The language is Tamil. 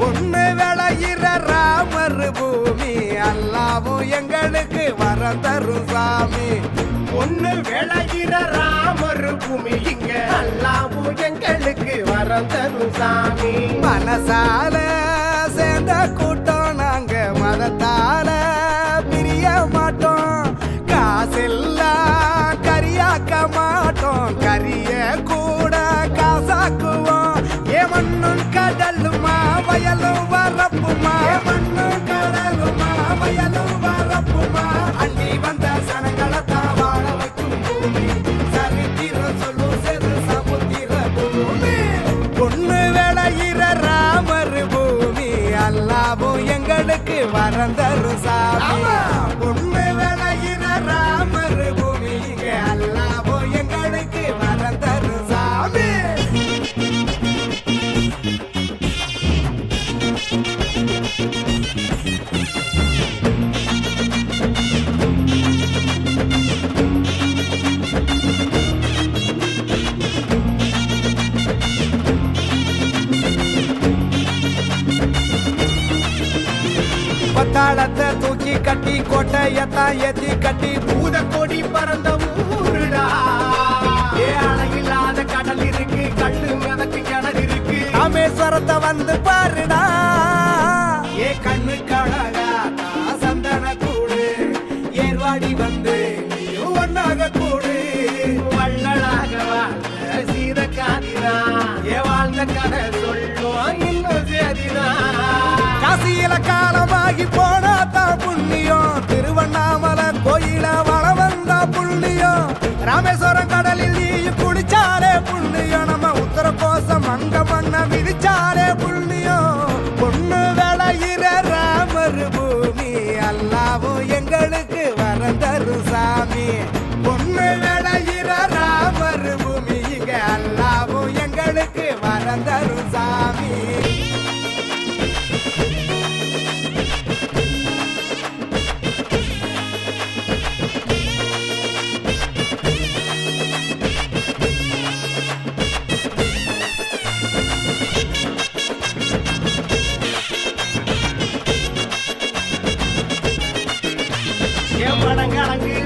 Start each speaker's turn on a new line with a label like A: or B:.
A: பொண்ணு விளையிற ராமர் பூமி அல்லாவும் எங்களுக்கு வர தரும் சாமி.
B: பொண்ணு விளையிற ராமர் பூமி இங்க அல்லாவும் எங்களுக்கு வர தரும் சாமி.
A: மனசால சேர்ந்த கூட்டம் நாங்க மதத்தால வயலும் வரப்புமா ஏமண்ணும் கடலுமா? வயலும் வரப்புமா அள்ளி வந்த சனங்களை தான் வாழ வைக்கும் பூமி. சரித்திரம் சொல்லும் செது சமுத்திர பூமி. பொண்ணு விளையிற ராமர் பூமி. அல்லாவும் எங்களுக்கு வரந்தரும் சாமி. பத்தாளத்தை தூக்கி கட்டி கோட்டையத்தான் ஏத்தி கட்டி
B: பூத கொடி பறந்த ஊருடா. ஏ அழகில்லாத கடல் இருக்கு கல்லு மிதக்கு கிணறு இருக்கு.
A: ராமேஸ்வரத்தை வந்து பாருடா.
B: ஏ கண்ணு கழகா
A: சந்தன கூடு. ஏர்வாடி வந்து ஒன்னாக கூடு.
B: வள்ளலாக வாழ்ந்த சீத காதிரா. ஏ வாழ்ந்த கதை
A: ராமேஸ்வரம் கடலில் நீ குடிச்சாலே புண்ணியம். நம்ம உத்தர கோசம் அங்க மண்ண மிதிச்சாலே புண்ணியம். பொண்ணு விளையிற ராமர் பூமி அல்லாவும் எங்களுக்கு வரந்தரும் சாமி. பொண்ணு விளையிற ராமர் பூமி இங்க அல்லாவும் எங்களுக்கு வரந்தரும்
B: ஏ